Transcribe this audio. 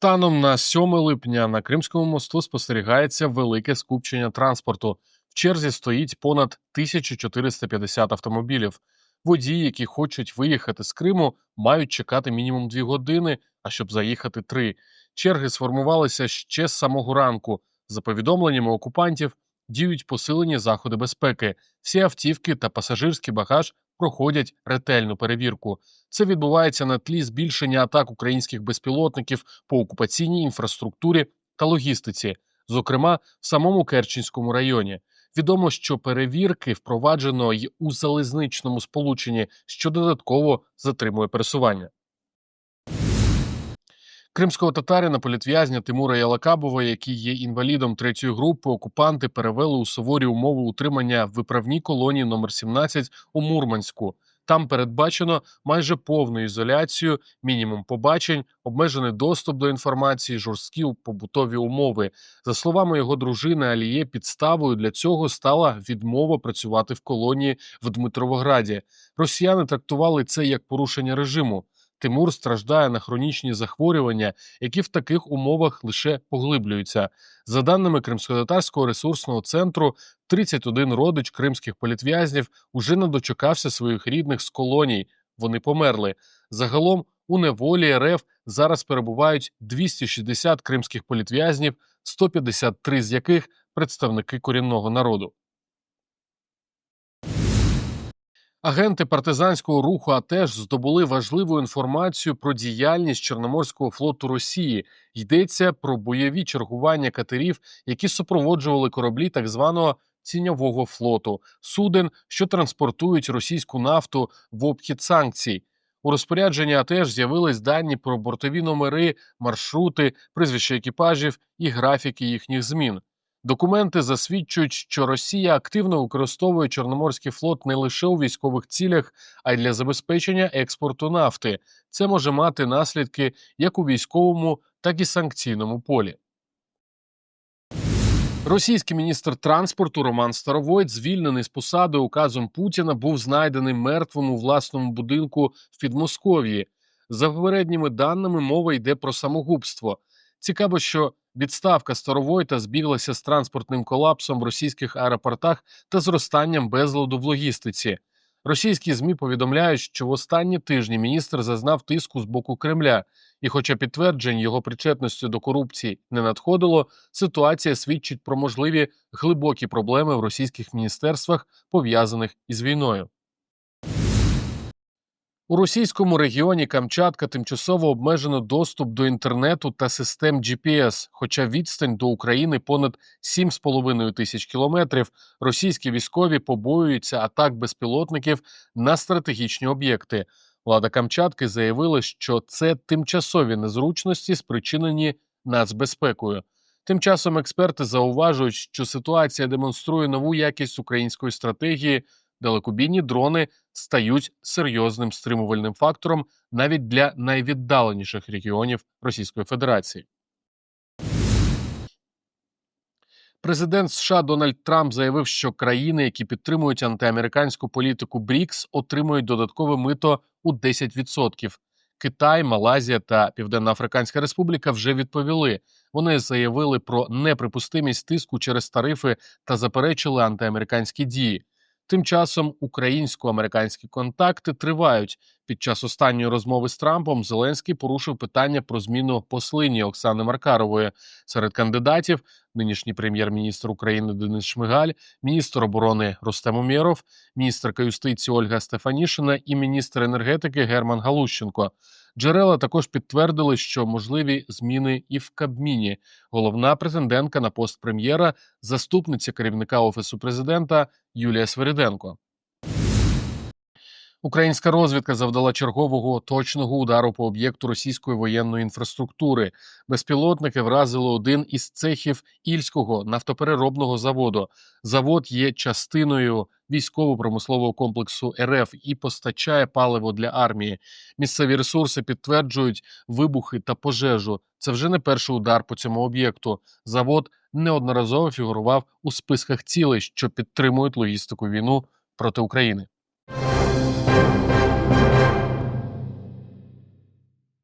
Станом на 7 липня на Кримському мосту спостерігається велике скупчення транспорту. В черзі стоїть понад 1450 автомобілів. Водії, які хочуть виїхати з Криму, мають чекати мінімум 2 години, а щоб заїхати 3. Черги сформувалися ще з самого ранку. За повідомленнями окупантів, діють посилені заходи безпеки. Всі автівки та пасажирський багаж проходять ретельну перевірку. Це відбувається на тлі збільшення атак українських безпілотників по окупаційній інфраструктурі та логістиці, зокрема в самому Керченському районі. Відомо, що перевірки впроваджено й у залізничному сполученні, що додатково затримує пересування. Кримського татарина політв'язня Тимура Ялакабова, який є інвалідом третьої групи, окупанти перевели у суворі умови утримання в виправній колонії номер 17 у Мурманську. Там передбачено майже повну ізоляцію, мінімум побачень, обмежений доступ до інформації, жорсткі побутові умови. За словами його дружини Аліє, підставою для цього стала відмова працювати в колонії в Дмитровограді. Росіяни трактували це як порушення режиму. Тимур страждає на хронічні захворювання, які в таких умовах лише поглиблюються. За даними Кримськотатарського ресурсного центру, 31 родич кримських політв'язнів уже не дочекався своїх рідних з колоній. Вони померли. Загалом у неволі РФ зараз перебувають 260 кримських політв'язнів, 153 з яких представники корінного народу. Агенти партизанського руху АТЕШ здобули важливу інформацію про діяльність Чорноморського флоту Росії. Йдеться про бойові чергування катерів, які супроводжували кораблі так званого ціньового флоту, суден, що транспортують російську нафту в обхід санкцій. У розпорядженні АТЕШ з'явились дані про бортові номери, маршрути, прізвища екіпажів і графіки їхніх змін. Документи засвідчують, що Росія активно використовує Чорноморський флот не лише у військових цілях, а й для забезпечення експорту нафти. Це може мати наслідки як у військовому, так і санкційному полі. Російський міністр транспорту Роман Старовойт, звільнений з посади указом Путіна, був знайдений мертвим у власному будинку в Підмосков'ї. За попередніми даними, мова йде про самогубство. Цікаво, що відставка Старовойта збіглася з транспортним колапсом в російських аеропортах та зростанням безладу в логістиці. Російські змі повідомляють, що в останні тижні міністр зазнав тиску з боку Кремля, і, хоча підтверджень його причетності до корупції не надходило, ситуація свідчить про можливі глибокі проблеми в російських міністерствах, пов'язаних із війною. У російському регіоні Камчатка тимчасово обмежено доступ до інтернету та систем GPS, хоча відстань до України понад 7,5 тисяч кілометрів. Російські військові побоюються атак безпілотників на стратегічні об'єкти. Влада Камчатки заявила, що це тимчасові незручності, спричинені нацбезпекою. Тим часом експерти зауважують, що ситуація демонструє нову якість української стратегії. Далекобійні дрони стають серйозним стримувальним фактором навіть для найвіддаленіших регіонів Російської Федерації. Президент США Дональд Трамп заявив, що країни, які підтримують антиамериканську політику БРІКС, отримують додаткове мито у 10%. Китай, Малайзія та Південно-Африканська Республіка вже відповіли. Вони заявили про неприпустимість тиску через тарифи та заперечили антиамериканські дії. Тим часом українсько-американські контакти тривають. Під час останньої розмови з Трампом Зеленський порушив питання про зміну послині Оксани Маркарової. Серед кандидатів нинішній прем'єр-міністр України Денис Шмигаль, міністр оборони Рустем Умєров, міністерка юстиції Ольга Стефанішина і міністр енергетики Герман Галущенко. Джерела також підтвердили, що можливі зміни і в Кабміні. Головна претендентка на пост прем'єра, заступниця керівника офісу президента Юлія Свериденко. Українська розвідка завдала чергового точного удару по об'єкту російської воєнної інфраструктури. Безпілотники вразили один із цехів ільського нафтопереробного заводу. Завод є частиною військово-промислового комплексу РФ і постачає паливо для армії. Місцеві ресурси підтверджують вибухи та пожежу. Це вже не перший удар по цьому об'єкту. Завод неодноразово фігурував у списках цілей, що підтримують логістику війну проти України.